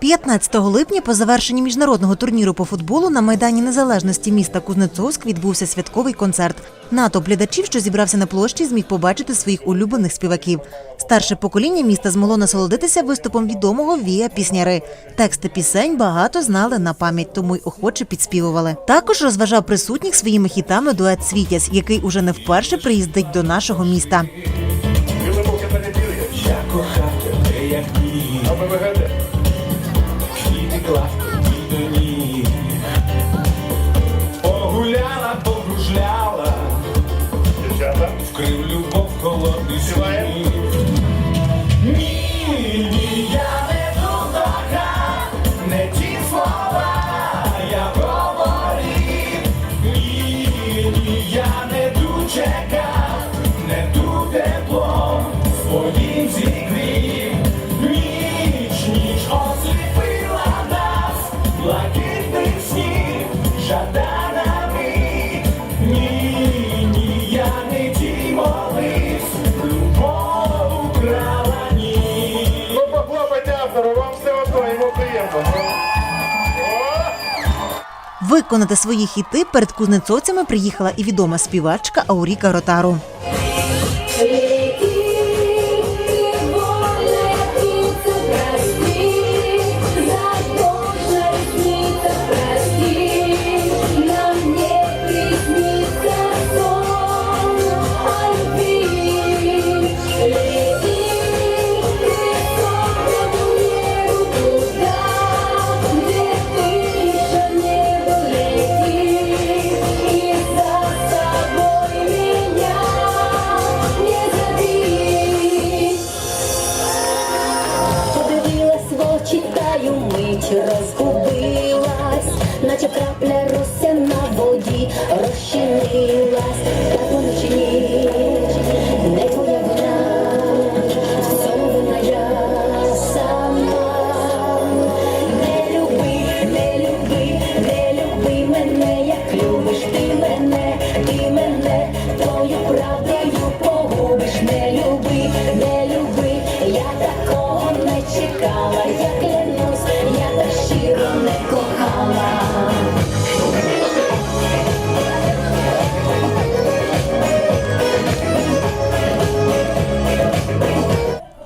15 липня по завершенні міжнародного турніру по футболу на майдані незалежності міста Кузнецовськ відбувся святковий концерт. Натовп глядачів, що зібрався на площі, зміг побачити своїх улюблених співаків. Старше покоління міста змогло насолодитися виступом відомого Вія Пісняри. Тексти пісень багато знали на пам'ять, тому й охоче підспівували. Також розважав присутніх своїми хітами дует Світязь, який уже не вперше приїздить до нашого міста. Я кохав тебе, Виконати свої хіти перед кузнецовцями приїхала і відома співачка Ауріка Ротару.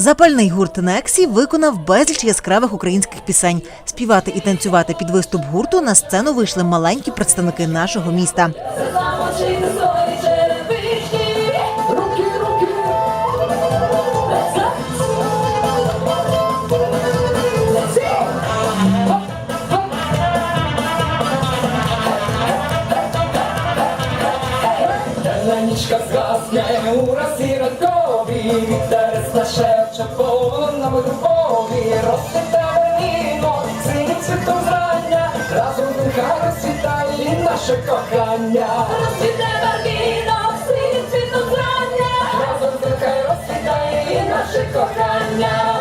Запальний гурт Нексі виконав безліч яскравих українських пісень. Співати і танцювати під виступ гурту на сцену вийшли маленькі представники нашого міста. Нічка згасне у росі ранкові, вітер нашепче повному любові, розцвіте верніно, синім цвітом зрання, разом нехай розцвітає і наше кохання. розцвіте барвінок, синім цвітом зрання. Разом нехай розцвітає і наше кохання.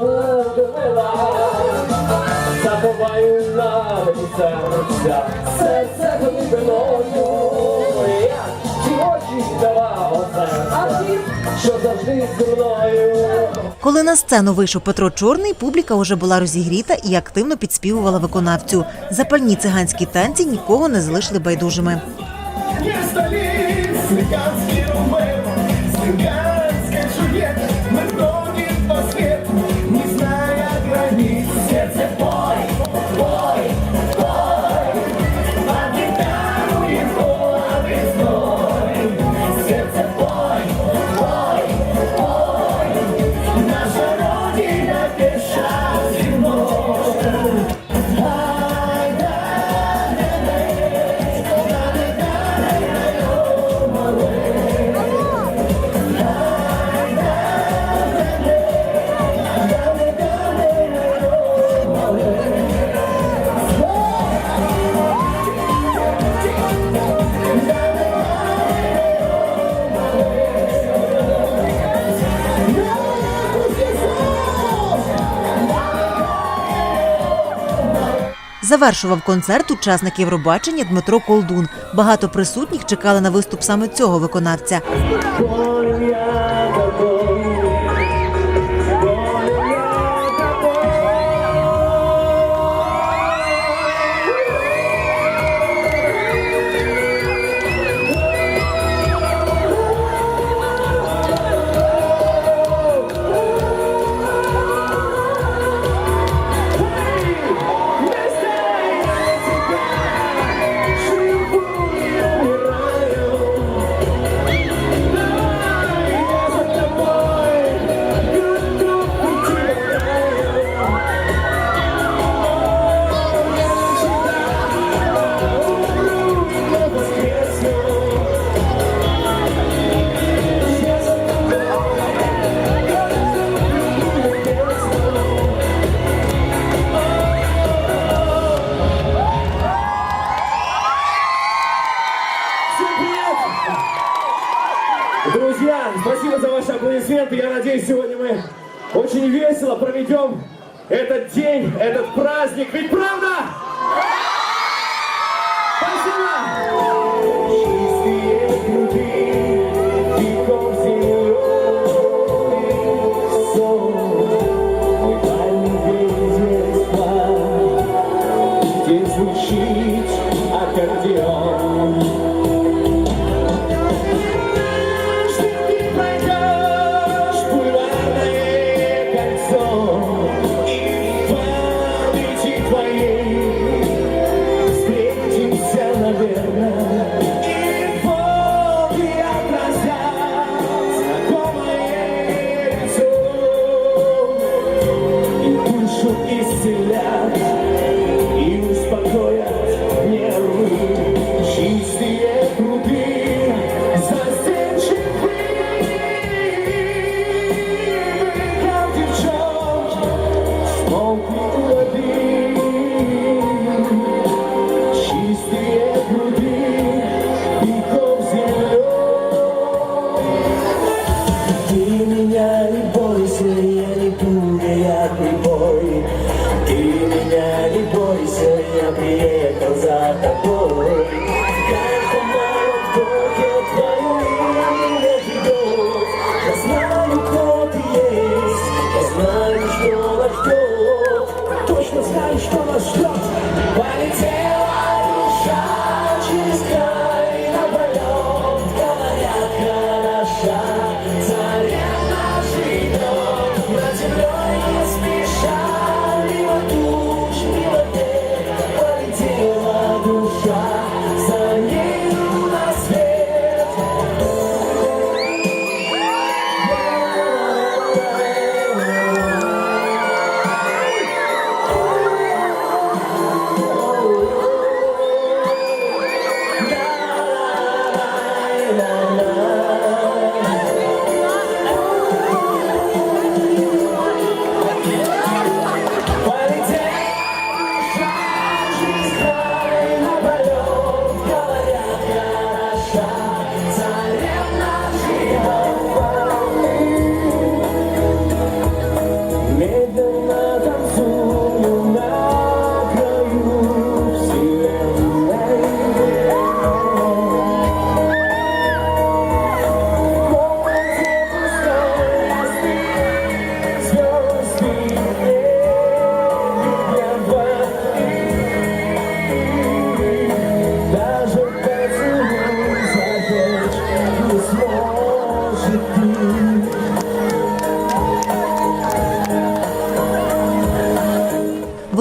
Забуду заховаю на мені серця, серце глибиною, як ті очі що завжди зі мною. Коли на сцену вийшов Петро Чорний, публіка уже була розігріта і активно підспівувала виконавцю. Запальні циганські танці нікого не залишили байдужими. Не столиц, Завершував концерт учасник Євробачення Дмитро Колдун. Багато присутніх чекали на виступ саме цього виконавця. света. Я надеюсь, сегодня мы очень весело проведем этот день, этот праздник. Ведь правда?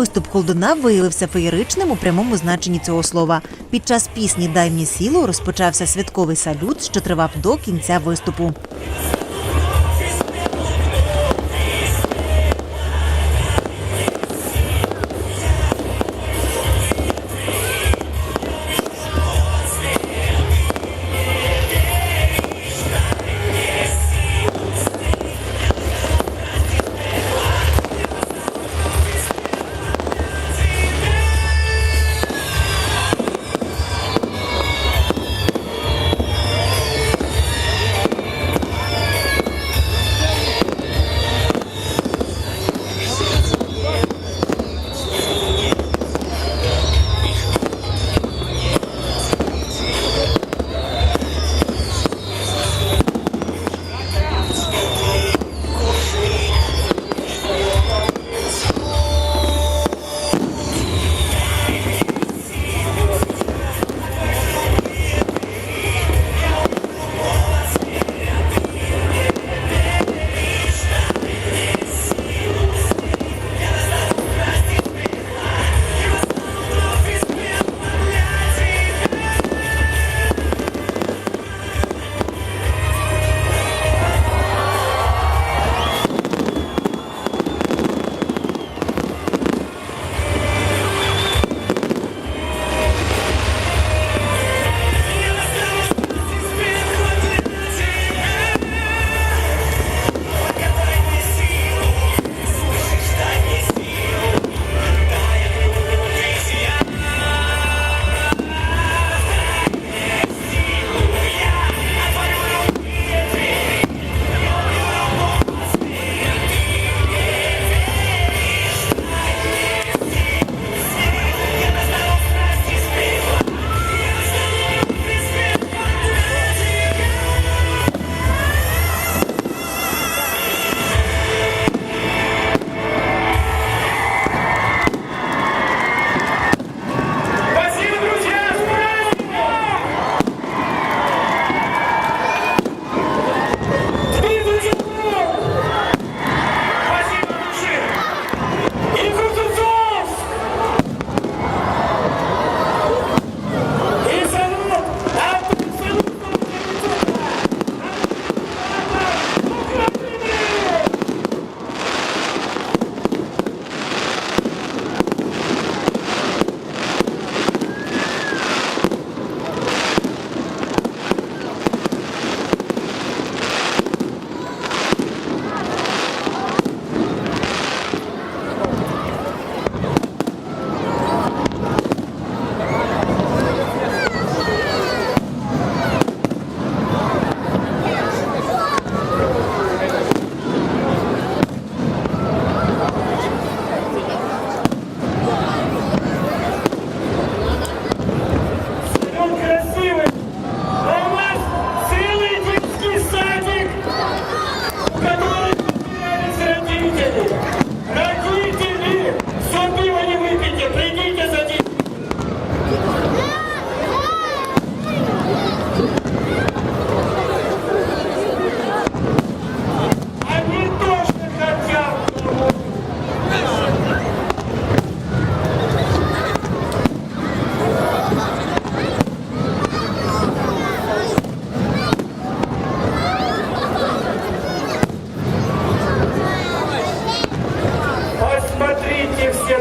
Виступ Холдуна виявився феєричним у прямому значенні цього слова. Під час пісні Дай мені сілу розпочався святковий салют, що тривав до кінця виступу.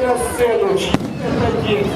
на сцену, чьи это дети.